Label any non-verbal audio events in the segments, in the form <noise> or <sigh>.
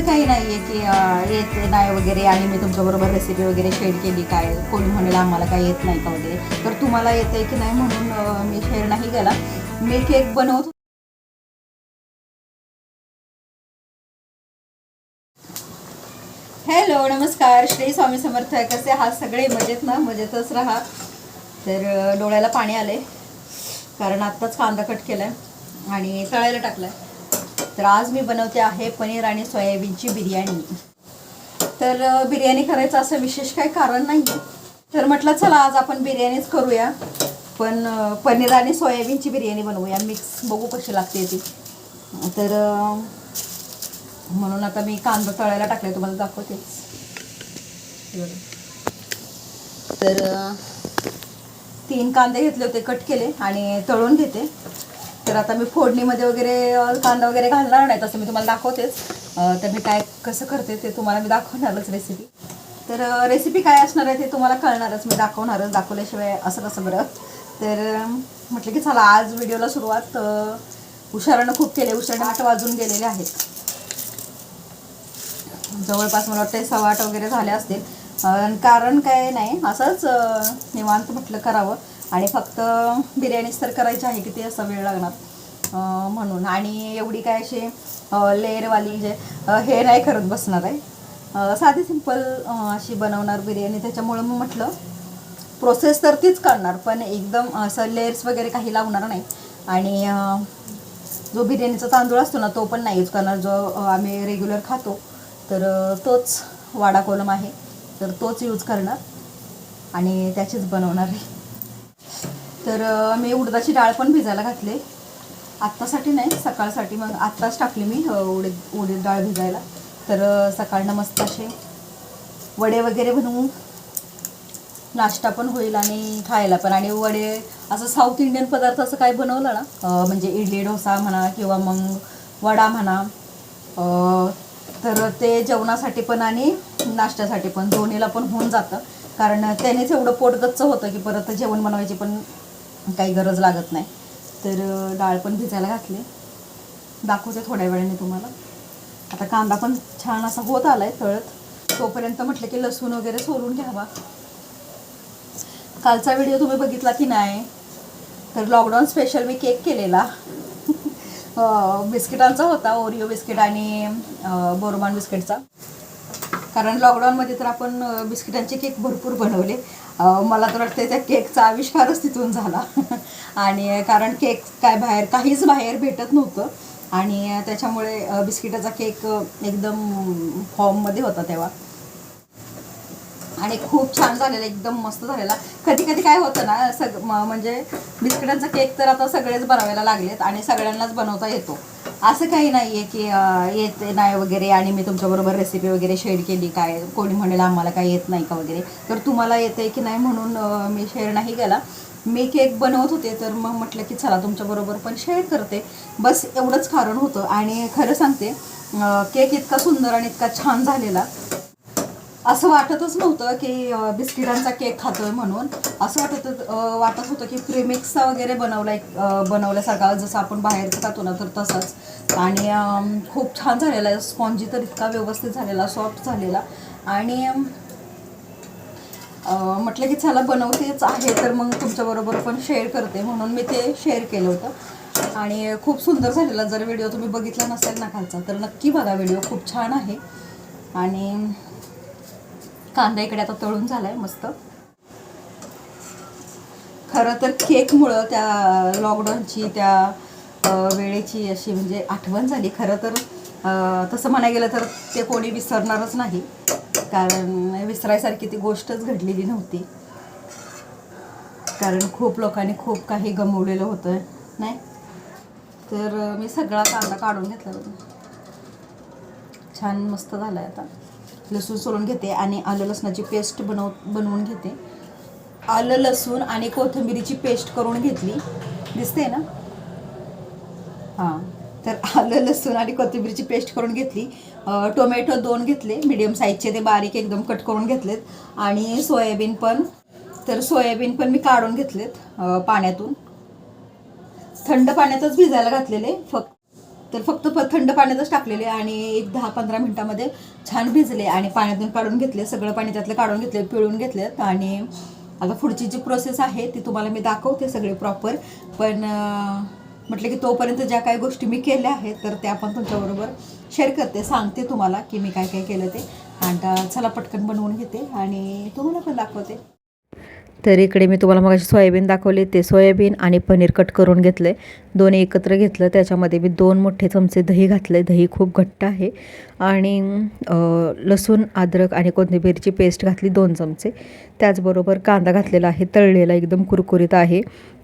असं काही नाही आहे की येते येत नाही वगैरे आणि मी तुमच्याबरोबर रेसिपी वगैरे शेअर केली काय कोणी म्हणेल आम्हाला काय येत नाही का वगैरे. तर तुम्हाला येतं आहे की नाही म्हणून मी शेअर नाही केला. मी केक बनवत हॅलो नमस्कार. श्री स्वामी समर्थ कसे हा सगळे? मजेत ना? मजेतच राहा. तर डोळ्याला पाणी आले कारण आत्ताच कांदा कट केलाय आणि तळायला टाकलाय. तर आज मी बनवते आहे पनीर आणि सोयाबीनची बिर्याणी. तर बिर्याणी करायचं असं विशेष काही कारण नाही. तर म्हटलं चला आज आपण बिर्याणीच करूया. पण पनीर आणि सोयाबीनची बिर्याणी बनवूया. मिक्स बघू कशी लागते ती. तर म्हणून आता मी कांदा तळायला टाकले तुम्हाला दाखवतेच तर तीन कांदे घेतले होते कट केले आणि तळून घेते. तर आता मी फोडणीमध्ये वगैरे कांदा वगैरे घालणार नाही तसं मी तुम्हाला दाखवतेच. तर मी काय कसं करते ते तुम्हाला मी दाखवणारच रेसिपी तर रेसिपी काय असणार आहे ते तुम्हाला कळणारच मी दाखवणारच दाखवल्याशिवाय असं कसं बरं? तर म्हटलं की चला आज व्हिडिओला सुरुवात उशारानं खूप केले उशारानं आठ वाजून गेलेले आहेत. जवळपास मला वाटतं सव्वा आठ वगैरे झाले असतील. कारण काय नाही असंच निवांत म्हटलं करावं. आणि फक्त बिर्याणीच तर करायची आहे की ते असा वेळ लागणार. म्हणून. आणि एवढी काय अशी लेअरवाली जे हे नाही करत बसणार आहे. साधी सिंपल अशी बनवणार बिर्याणी. त्याच्यामुळं मग म्हटलं प्रोसेस तर तीच करणार पण एकदम असं लेअर्स वगैरे काही लावणार नाही. आणि जो बिर्याणीचा तांदूळ असतो ना तो पण नाही यूज करणार. जो आम्ही रेग्युलर खातो तर तोच वाडा कोलम आहे. तर तोच यूज करणार. आणि त्याचीच बनवणार आहे. तर मी उडदाची डाळ पण भिजायला घातली. आत्तासाठी नाही सकाळसाठी मग आत्ताच टाकली मी उडीद उडीद डाळ भिजायला. तर सकाळनं मस्त असे वडे वगैरे बनवून नाश्ता पण होईल आणि खायला पण. आणि वडे असं साऊथ इंडियन पदार्थ असं काय बनवलं ना म्हणजे इडली डोसा म्हणा किंवा मग वडा म्हणा तर ते जेवणासाठी पण आणि नाश्त्यासाठी पण दोन्हीला पण होऊन जातं. कारण त्यानेच एवढं पोटगच्च होतं की परत जेवण बनवायची पण काही गरज लागत नाही. तर डाळ पण भिजायला घातली. दाखवते थोड्या वेळाने तुम्हाला. आता कांदा पण छान असा होत आलाय तळत. तोपर्यंत म्हटलं की लसूण वगैरे सोलून घ्यावा. कालचा व्हिडिओ तुम्ही बघितला की नाही? तर लॉकडाऊन स्पेशल मी केक केलेला. <laughs> बिस्किटांचा होता ओरिओ बिस्किट आणि बोरमान बिस्किटचा. कारण लॉकडाऊनमध्ये तर आपण बिस्किटांचे केक भरपूर बनवले. मला तर वाटतं त्या केकचा आविष्कारच तिथून झाला. <laughs> आणि कारण केक काय बाहेर काहीच बाहेर भेटत नव्हतं. आणि त्याच्यामुळे बिस्किटाचा केक एकदम फॉर्ममध्ये होता तेव्हा. आणि खूप छान झालेला एकदम मस्त झालेला. कधी कधी काय होतं ना सग म्हणजे बिस्किटांचा केक तर आता सगळेच बनवायला लागलेत आणि सगळ्यांनाच बनवता येतो. असं काही नाही आहे की येत नाही वगैरे आणि मी तुमच्याबरोबर रेसिपी वगैरे शेअर केली काय? कोणी म्हणेल आम्हाला काय येत नाही का? वगैरे. तर तुम्हाला येते की नाही म्हणून मी शेअर नाही केला. मी केक बनवत होते तर मग म्हटलं की चला तुमच्याबरोबर पण शेअर करते. बस एवढंच कारण होतं. आणि खरं सांगते केक इतका सुंदर आणि इतका छान झालेला असं वाटतच नव्हतं की बिस्किटांचा केक खातोय म्हणून. असं वाटत वाटत होतं की प्रीमिक्सचा वगैरे बनवलाय अं, बनवल्यासारखा जसं आपण बाहेरचं खातो ना तर तसंच. आणि खूप छान झालेला आहे. स्पॉन्जी तर इतका व्यवस्थित झालेला सॉफ्ट झालेला. आणि म्हटलं की चला बनवतेच आहे तर मग तुमच्याबरोबर पण शेअर करते. म्हणून मी ते शेअर केलं होतं. आणि खूप सुंदर झालेला. जर व्हिडिओ तुम्ही बघितला नसेल ना खालचा तर नक्की बघा. व्हिडिओ खूप छान आहे. आणि कांदा इकडे आता तळून झालाय मस्त. खरं तर केकमुळं त्या लॉकडाऊनची त्या वेळेची अशी म्हणजे आठवण झाली. खरं तर तसं म्हणायला गेलं तर ते कोणी विसरणारच नाही. कारण विसरायसारखी ती गोष्टच घडलेली नव्हती. कारण खूप लोकांनी खूप काही गमवलेलं होतं नाही? तर मी सगळा कांदा काढून घेतला होता छान मस्त झाला आहे आता. लसूण सोलून घेते आणि आलं लसणाची पेस्ट बनव बनवून घेते. आलं लसूण आणि कोथिंबिरीची पेस्ट करून घेतली. दिसते ना? हां. तर आलं लसूण आणि कोथिंबीरची पेस्ट करून घेतली. टोमॅटो दोन घेतले मिडियम साईजचे ते बारीक एकदम कट करून घेतलेत. आणि सोयाबीन पण तर सोयाबीन पण मी काढून घेतलेत पाण्यातून. थंड पाण्यातच भिजायला घातलेले फक्त तर फक्त प- थंड पाण्यातच टाकलेले आणि एक दहा पंधरा मिनटामध्ये छान भिजले आणि पाण्यातून काढून घेतले सगळं पाणी त्यातलं काढून घेतले पिळून घेतलेत आणि आता पुढची जी प्रोसेस आहे ती तुम्हाला मी दाखवते सगळे प्रॉपर पण म्हटलं की तोपर्यंत ज्या काही गोष्टी मी केल्या आहेत तर त्या पण तुमच्याबरोबर शेअर करते सांगते तुम्हाला की मी काय काय केलं ते. आणि आता चला पटकन बनवून घेते आणि तुम्हाला पण दाखवते. तर इकडे मी तुम्हाला मग सोयाबीन दाखवले ते सोयाबीन आणि पनीर कट करून घेतले. दोन्ही एकत्र घेतलं त्याच्यामध्ये मी दोन मोठे चमचे दही घातले. दही खूप घट्ट आहे. आणि लसूण अद्रक आणि कोथिंबीरची पेस्ट घातली दोन चमचे. त्याचबरोबर कांदा घातलेला आहे तळलेला एकदम कुरकुरीत आहे.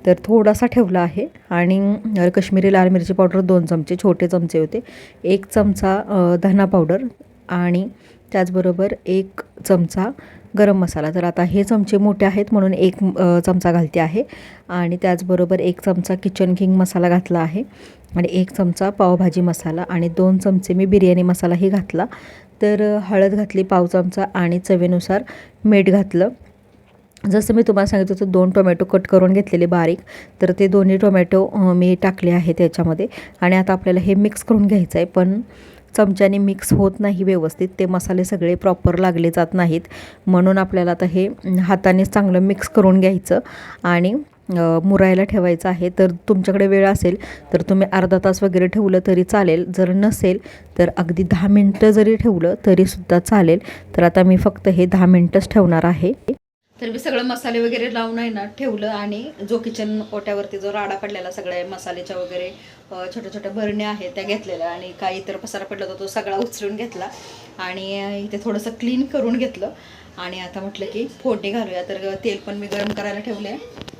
तर थोडासा ठेवला आहे. आणि कश्मीरी लाल मिरची पावडर दोन चमचे छोटे चमचे होते. एक चमचा धना पावडर आणि त्याचबरोबर एक चमचा गरम मसाला. तर आता हे चमचे मोठे आहेत म्हणून एक चमचा घालते आहे. आणि त्याचबरोबर एक चमचा किचन किंग मसाला घातला आहे. आणि एक चमचा पावभाजी मसाला आणि दोन चमचे मी बिर्याणी मसालाही घातला. तर हळद घातली पाव चमचा आणि चवीनुसार मीठ घातलं. जसं मी तुम्हाला सांगितलं होतं दोन टोमॅटो कट करून घेतलेले बारीक. तर ते दोन्ही टोमॅटो मी टाकले आहे त्याच्यामध्ये आणि आता आपल्याला हे मिक्स करून घ्यायचं आहे पण चमच्याने मिक्स होत नाही व्यवस्थित. ते मसाले सगळे प्रॉपर लागले जात नाहीत. म्हणून आपल्याला आता हे हातानेच चांगलं मिक्स करून घ्यायचं. आणि मुरायला ठेवायचं आहे. तर तुमच्याकडे वेळ असेल तर तुम्ही अर्धा तास वगैरे ठेवलं तरी चालेल. जर नसेल तर अगदी दहा मिनटं जरी ठेवलं तरीसुद्धा चालेल. तर आता मी फक्त हे दहा मिनटंच ठेवणार आहे. तर मी सगळं मसाले वगैरे लावून आहे ना ठेवलं आणि जो किचन ओट्यावरती जो राडा पडलेला सगळ्या मसाल्याच्या वगैरे छोट्या छोट्या भरण्या आहेत त्या घेतलेल्या आणि काही इतर पसारा पडला होता तो सगळा उचलून घेतला आणि इथे थोडंसं क्लीन करून घेतलं. आणि आता म्हटलं की फोडणी घालूया. तर तेल पण मी गरम करायला ठेवले आहे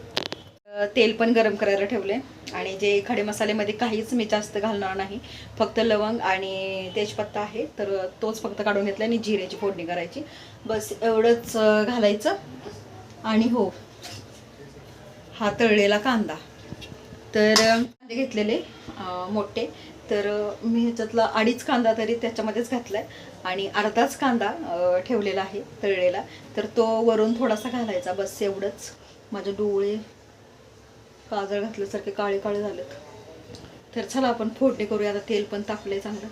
तेल पण गरम करायला ठेवले आणि जे खडे मसाल्यामध्ये काहीच मी जास्त घालणार नाही. फक्त लवंग आणि तेजपत्ता आहे. तर तोच फक्त काढून घेतला आणि जिऱ्याची फोडणी करायची. बस एवढंच घालायचं. आणि हो हा तळलेला कांदा. तर कांदे घेतलेले मोठे. तर मी ह्याच्यातला अडीच कांदा तरी त्याच्यामध्येच घातला आहे आणि अर्धाच कांदा ठेवलेला आहे तळलेला. तर तो वरून थोडासा घालायचा. बस एवढंच. माझे डोळे काजळ घातल्यासारखे काळे काळे झालेत. तर चला आपण फोडणी करूया आता तेल पण तापलंय चांगलं.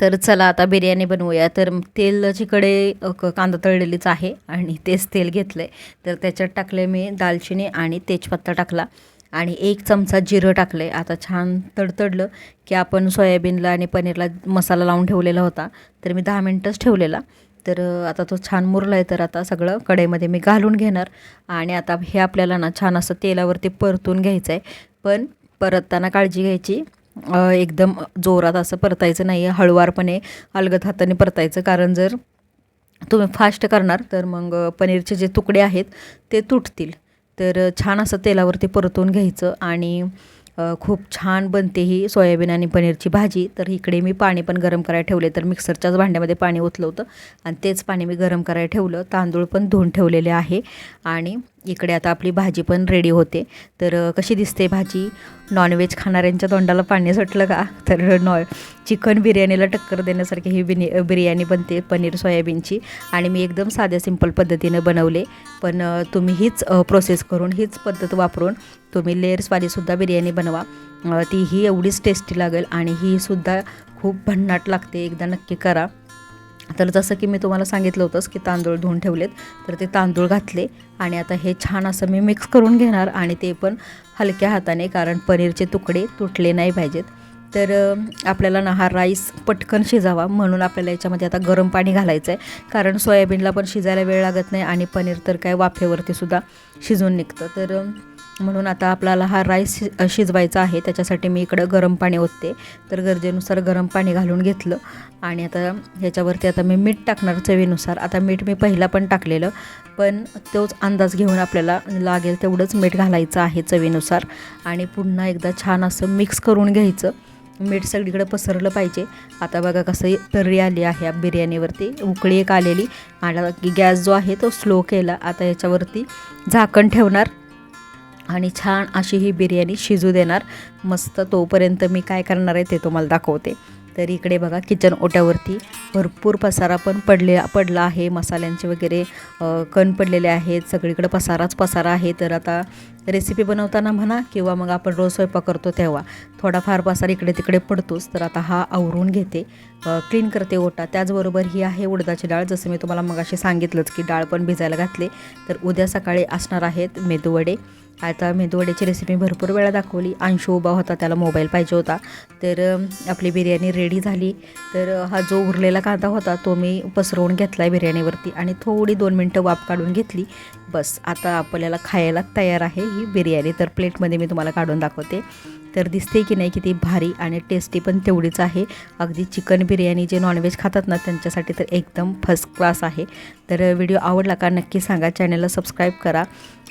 तर चला आता बिर्याणी बनवूया. तर तेलाची कडे क- कांदा तळलेलीच आहे आणि तेच तेल घेतलं आहे तर त्याच्यात टाकले मी दालचिनी आणि तेजपत्ता टाकला आणि एक चमचा जिरं टाकलं आहे आता छान तडतडलं की आपण सोयाबीनला आणि पनीरला मसाला लावून ठेवलेला होता. तर मी दहा मिनटंच ठेवलेला. तर आता तो छान मुरला आहे तर आता सगळं कढईमध्ये मी घालून घेणार. आणि आता हे आपल्याला ना छान असं तेलावरती परतून घ्यायचं आहे पण परतताना काळजी घ्यायची. एकदम जोरात असं परतायचं नाही आहे. हळुवारपणे अलगद हाताने परतायचं. कारण जर तुम्ही फास्ट करणार तर मग पनीरचे जे तुकडे आहेत ते तुटतील. तर छान असं तेलावरती परतून घ्यायचं. आणि खूप छान बनते ही सोयाबीन आणि पनीरची भाजी. तर इकडे मी पाणी पण गरम करायला ठेवले. तर मिक्सरच्याच भांड्यामध्ये पाणी ओतलं होतं. आणि तेच पाणी मी गरम करायला ठेवलं. तांदूळ पण धुवून ठेवलेले आहे. आणि इकडे आता आपली भाजी पण रेडी होते. तर कशी दिसते भाजी? नॉनव्हेज खाणाऱ्यांच्या तोंडाला पाणी सुटलं का? तर नॉ चिकन बिर्याणीला टक्कर देण्यासारखी ही बिनी बिर्याणी बनते पनीर सोयाबीनची. आणि मी एकदम साध्या सिंपल पद्धतीनं बनवले. पण तुम्ही हीच प्रोसेस करून हीच पद्धत वापरून तुम्ही लेअर्सवालीसुद्धा बिर्याणी बनवा. ती ही एवढीच टेस्टी लागेल आणि ही सुद्धा खूप भन्नाट लागते. एकदा नक्की करा. तर जसं की मी तुम्हाला सांगितलं होतंच की तांदूळ धुवून ठेवलेत तर ते तांदूळ घातले आणि आता हे छान असं मी मिक्स करून घेणार आणि ते पण हलक्या हाताने कारण पनीरचे तुकडे तुटले नाही पाहिजेत. तर आपल्याला ना हा राईस पटकन शिजावा म्हणून आपल्याला याच्यामध्ये आता गरम पाणी घालायचं आहे कारण सोयाबीनला पण शिजायला वेळ लागत नाही आणि पनीर तर काय वाफेवरती सुद्धा शिजून निघतं. तर म्हणून आता आपल्याला हा राईस शि शिजवायचा आहे. त्याच्यासाठी मी इकडं गरम पाणी ओतते. तर गरजेनुसार गरम पाणी घालून घेतलं. आणि आता ह्याच्यावरती आता मी मीठ टाकणार चवीनुसार. आता मीठ मी पहिला पण टाकलेलं. पण तोच अंदाज घेऊन आपल्याला लागेल तेवढंच मीठ घालायचं आहे चवीनुसार. आणि पुन्हा एकदा छान असं मिक्स करून घ्यायचं. मीठ सगळीकडे पसरलं पाहिजे. आता बघा कसं तर्री आली आहे बिर्याणीवरती. उकळी एक आलेली. आणि गॅस जो आहे तो स्लो केला. आता याच्यावरती झाकण ठेवणार. आणि छान अशी ही बिर्याणी शिजू देणार. मस्त तोपर्यंत मी काय करणार आहे ते तुम्हाला दाखवते. तर इकडे बघा किचन ओट्यावरती भरपूर पसारा पण पडले पडला आहे. मसाल्यांचे वगैरे कण पडलेले आहेत. सगळीकडे पसाराच पसारा आहे. तर आता रेसिपी बनवताना म्हणा किंवा मग आपण रोज स्वयंपाक करतो तेव्हा थोडाफार पसार इकडे तिकडे पडतोच. तर आता हा आवरून घेते. क्लीन करते ओटा. त्याचबरोबर ही आहे उडदाची डाळ. जसं मी तुम्हाला मगाशी सांगितलंच की डाळ पण भिजायला घातले. तर उद्या सकाळी असणार आहेत मेदूवडे. आता मेदूवड्याची रेसिपी भरपूर वेळा दाखवली. अंशू उभा होता त्याला मोबाईल पाहिजे होता. तर आपली बिर्याणी रेडी झाली. तर हा जो उरलेला कांदा होता तो मी पसरवून घेतला आहे बिर्याणीवरती आणि थोडी दोन मिनटं वाफ काढून घेतली. बस आता आपल्याला खायला तयार आहे ही बिर्याणी. तर प्लेटमध्ये मी तुम्हाला काढून दाखवते. तर दिसते की नाही किती भारी आणि टेस्टी पण तेवढीच आहे. अगदी चिकन बिर्याणी जे नॉनव्हेज खातात ना त्यांच्यासाठी तर एकदम फर्स्ट क्लास आहे. तर व्हिडिओ आवडला का नक्की सांगा. चॅनलला सबस्क्राईब करा.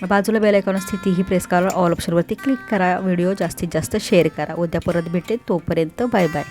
बाजूला बेल आयकॉन स्थिती ही प्रेस करा. ऑल ऑप्शनवरती क्लिक करा. व्हिडिओ जास्तीत जास्त शेअर करा. उद्या परत भेटेल. तोपर्यंत बाय बाय